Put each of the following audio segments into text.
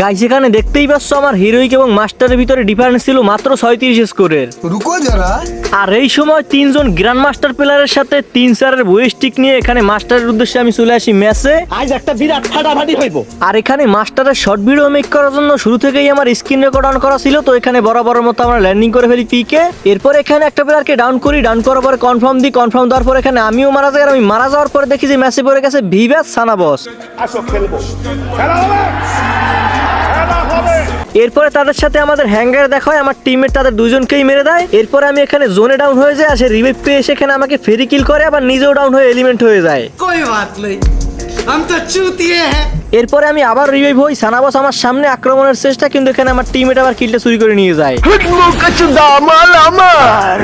Guys এখানে দেখতেই পাচ্ছ আমার হিরোইক এবং মাস্টারের ভিতরে ডিফারেন্স ছিল মাত্র ছয়ত্রিশ স্কোরের রুকো যারা। আর এই সময় তিনজন গ্র্যান্ড মাস্টার প্লেয়ারের সাথে তিন চারের বইস্টিক নিয়ে এখানে মাস্টারের উদ্দেশ্যে আমি চলে আসি ম্যাচে আজ একটা বিরাট ফাটাফাটি হইব। আর এখানে মাস্টারের শর্ট ভিডিও মেক করার জন্য শুরু থেকেই আমার স্ক্রিন রেকর্ড অন করা ছিল তো এখানে বরাবর মতো আমরা ল্যান্ডিং করে ফেলি পিকে এরপর এখানে একটা প্লেয়ারকে ডাউন করি ডাউন করার পর কনফার্ম দিই কনফার্ম দেওয়ার পর এখানে আমিও মারা যাই আর আমি মারা যাওয়ার পরে দেখি যে ম্যাচে পড়ে গেছে ভিভাস সানাবস আসো খেলব। খেলা হবে? এরপরে তাদের সাথে আমাদের হ্যাঙ্গারে দেখায় আমার টিমের তাদের দুজনকেই মেরে দেয়। এরপরে আমি এখানে জোনে ডাউন হয়ে যায় আর সে রিভাইভ পেয়ে সেখানে আমাকে ফেরি কিল করে আবার নিজেও ডাউন হয়ে এলিমেন্ট হয়ে যায়। কই বাত নেই এরপরে আমি আবার রিভাইভ হই সানাবস আমার সামনে আক্রমণের চেষ্টা কিন্তু এখানে আমার টিমমেট আবার কিলটা চুরি করে নিয়ে যায়। আমার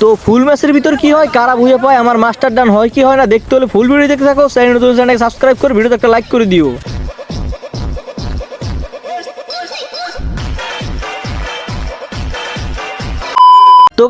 তো ফুল ম্যাচের ভিতর কি হয়? কারা বুঝে পায়? আমার মাস্টার ডান হয় কি হয় না? দেখতে হলে ফুল ভিডিও দেখতে থাকো। চ্যানেল নতুন চ্যানেলকে সাবস্ক্রাইব করে ভিডিওতে একটা লাইক করে দিও।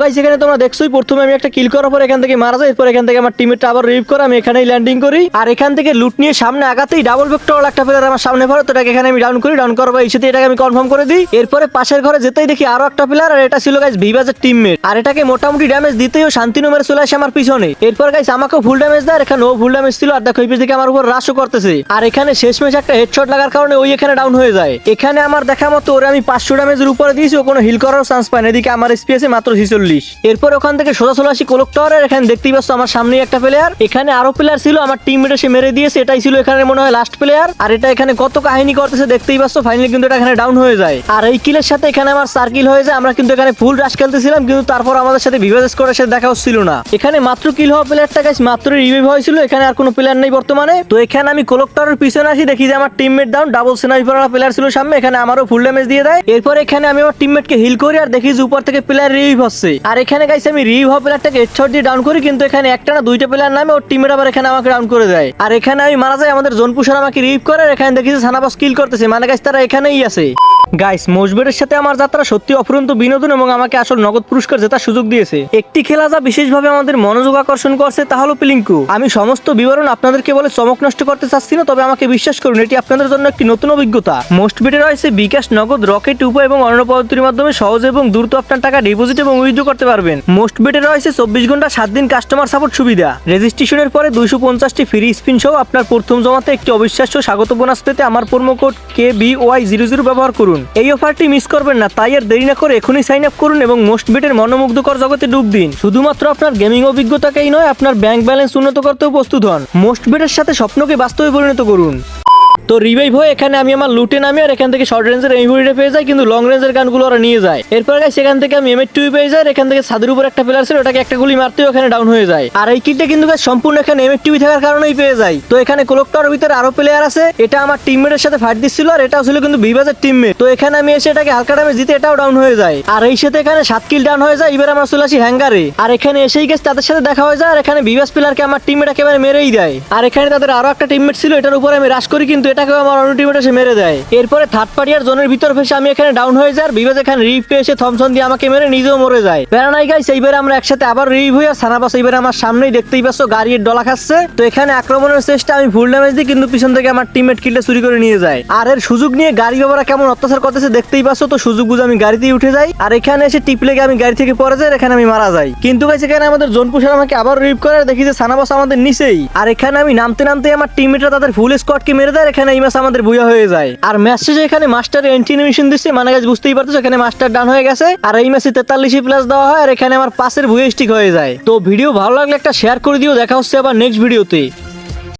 গাইস এখানে তোমরা দেখছোই, প্রথমে আমি একটা কিল করার পর এখান থেকে মারা যায় এরপর এখান থেকে আমার টিমেরটা আবার রিভ করে আমি এখানেই ল্যান্ডিং করি। আর এখান থেকে লুট নিয়ে সামনে আগাতেই ডাবল ভেক্টর একটা প্লেয়ার আমার সামনে পড়ে, তো এটাকে এখানে আমি ডাউন করি ডাউন করার এই সাথে এটাকে আমি কনফার্ম করে দিই। এরপরে পাশের ঘরে যেতেই দেখি আরও একটা প্লেয়ার আর এটা ছিল গাইস ভিভাজের টিমমেট আর এটাকে মোটামুটি ড্যামেজ দিতেও শান্তিনু মেরে চলে আসে আমার পিছনে। এরপর গাইস আমাকেও ফুল ড্যামেজ দেয়, আর এখানে ও ফুল ড্যামেজ ছিল, আর দেখো এই থেকে আমার উপর রাশও করতেছে। আর এখানে শেষমেশ একটা হেডশট লাগার কারণে ওই এখানে ডাউন হয়ে যায়। এখানে আমার দেখা মতো ওরে আমি পাঁচশো ড্যামেজের উপরে দিয়েছি, ও কোনো হিল করার চান্স পায় না এদিকে আমার এসপিএসে মাত্র ছিচল্লিশ। এরপর ওখান থেকে সোজা চলে আসি কোলক টাওয়ারের। এখানে দেখতেই পাচ্ছ আমার সামনেই একটা প্লেয়ার এখানে আরও প্লেয়ার ছিল, আমার টিম মেটে সে মেরে দিয়েছে। এটাই ছিল এখানে মনে হয় লাস্ট প্লেয়ার আর এটা এখানে কত কাহিনী করতেছে দেখতেই পাচ্ছ ফাইনালি কিন্তু এটা এখানে ডাউন হয়ে যায়। আর এই কিলের সাথে এখানে আমার সার্কিল হয়ে যায়। আমরা কিন্তু এখানে ফুল রাশ খেলতেছিলাম, কিন্তু তারপর আমাদের সাথে বিভাজেস করে সাথে দেখা হচ্ছিল না। এখানে মাত্র কিল হওয়া প্লেয়ারটা গাছ মাত্র রিভিভ হয়েছিল। এখানে আর কোনো প্লেয়ার নেই বর্তমানে। তো এখানে আমি কোলক টাওয়ারের পিছনে আসি, দেখি যে আমার teammate down double sniper player ছিল সামনে। এখানে আমারও ফুল ড্যামেজ দিয়ে দেয়। এরপর এখানে আমি আমার টিমমেটকে হিল করি আর দেখি যে উপর থেকে প্লেয়ার রিভিভ হচ্ছে। আর এখানে গাইছে আমি হওয়া প্লেয়ারটাকে হেডশট দিয়ে ডাউন করি, কিন্তু এখানে একটা না দুইটা প্লেয়ার নামে ওর টিমের আবার এখানে আমাকে ডাউন করে দেয়। আর এখানে আমি মারা যাই, আমাদের জোন পুষার আমাকে রিভ করে এখানে দেখি সানাবাস কিল করতেছে। মানে গাইস তারা এখানেই আছে। গাইস মোজবেরের সাথে আমার যাত্রা সত্যি অফুরন্ত বিনোদন এবং আমাকে আসল নগদ পুরস্কার জেতার সুযোগ দিয়েছে। একটি খেলা যা বিশেষভাবে আমাদের মনোযোগ আকর্ষণ করছে তা হলো পিলিঙ্কু আমি সমস্ত বিবরণ আপনাদেরকে বলে চমক নষ্ট করতে চাচ্ছি না, তবে আমাকে বিশ্বাস করুন, এটি আপনাদের জন্য একটি নতুন অভিজ্ঞতা। মোস্ট বেটে রয়েছে বিকাশ নগদ, রকেট উপায় এবং অন্য পদ্ধতির মাধ্যমে সহজ এবং দ্রুত আপনার টাকা ডিপোজিট এবং উইথড্র করতে পারবেন। মোস্ট বেটে রয়েছে চব্বিশ ঘণ্টা সাত দিন কাস্টমার সাপোর্ট সুবিধা। রেজিস্ট্রেশনের পরে দুইশো পঞ্চাশটি ফ্রি স্পিন সহ আপনার প্রথম জমাতে একটি অবিশ্বাস্য স্বাগত বোনাস পেতে আমার প্রোমো কোড কে বি ওয়াই জিরো জিরো ব্যবহার করুন। এই অফারটি মিস করবেন না, তাই আর দেরি না করে এখনই সাইন আপ করুন এবং মোস্ট বেটের মনোমুগ্ধকর জগতে ডুব দিন। শুধুমাত্র আপনার গেমিং অভিজ্ঞতাকেই নয়, আপনার ব্যাংক ব্যালেন্স উন্নত করতেও প্রস্তুত হন। মোস্ট বেটের সাথে স্বপ্নকে বাস্তবে পরিণত করুন। তো রিভাইভ হয়ে এখানে আমি আমার লুটে নামি আর এখান থেকে শর্ট রেঞ্জের এমভিডিটা পেয়ে যাই, কিন্তু লং রেঞ্জের গানগুলো ওরা নিয়ে যায়। এরপর গাই সেখান থেকে আমি এমএর টু পেয়ে যাই এখান থেকে ছাদের উপর একটা প্লেয়ার ছিল, ওটাকে একটা গুলি মারতেও এখানে ডাউন হয়ে যায়। আর এই কিটটা কিন্তু সম্পূর্ণ এখানে এমএর টিভি থাকার কারণেই পেয়ে যায় তো এখানে কোলকটার ভিতরে আরও প্লেয়ার আছে, এটা আমার টিমমেটের সাথে ফাইট দিচ্ছিল আর এটাও ছিল কিন্তু বিভাজের টিমমেট তো এখানে আমি এসে এটাকে হালকা ডামে জিতে এটাও ডাউন হয়ে যায়। আর এই সাথে এখানে সাত কিল ডাউন হয়ে যায় এবার আমরা চলে আসি হ্যাঙ্গারে আর এখানে এসেই গেছে তাদের সাথে দেখা হয়ে যায় আর এখানে বিভাস প্লেয়ারকে আমার টিমমেট একেবারে মেরেই দেয়। আর এখানে তাদের আরও একটা টিমমেট ছিল, এটার উপরে আমি রাশ করি কিন্তু এটাকেও আমার অন্য টিমমেট এসে মেরে দেয়। এরপরে থার্ড পার্টি আর জোনের ভিতর ফেসে আমি এখানে ডাউন হয়ে যায় আর এখানে রিভ পেয়ে এসে থমসন দিয়ে আমাকে মেরে নিজেও মরে যায়। প্যারানাই গাইস এইবারে আমরা একসাথে আবার রিভ হয়ে আর সানাবাস এইবারে আমার সামনেই দেখতেই পাচ্ছ গাড়ির ডলা খাচ্ছে। তো এখানে আক্রমণের চেষ্টা আমি ফুল ড্যামেজ দিই, কিন্তু পিছন থেকে আমার টিমমেট কিলটা চুরি করে নিয়ে যায়। আর এর সুযোগ নিয়ে গাড়ি বাবারা কেমন অত্যাচার করতেছে দেখতেই পাচ্ছ, তো সুযোগ বুঝে আমি গাড়িতেই উঠে যাই। আর এখানে এসে টিপ লেগে আমি গাড়ি থেকে পড়ে যাই এখানে আমি মারা যাই। কিন্তু গাইস এখানে আমাদের জোন পুষার আমাকে আবার রিভ করে দেখি যে সানাবাস আমাদের নিচেই। আর এখানে আমি নামতে নামতে আমার টিমমেটরা তাদের ফুল স্কোয়াডকে মেরে দেয় এখানে এই আমাদের বুয়া হয়ে যায়। আর ম্যাচ শেষে এখানে মাস্টার এন্ট্রি নিমিশন দিচ্ছে মানে গাছ বুঝতেই পারতেছো, এখানে মাস্টার ডান হয়ে গেছে। আর এই ম্যাচে তেতাল্লিশে প্লাস দেওয়া হয়, আর এখানে আমার পাশের ভুয়ে স্টিক হয়ে যায়। তো ভিডিও ভালো লাগলে একটা শেয়ার করে দিও, দেখা হচ্ছে আবার নেক্সট ভিডিওতে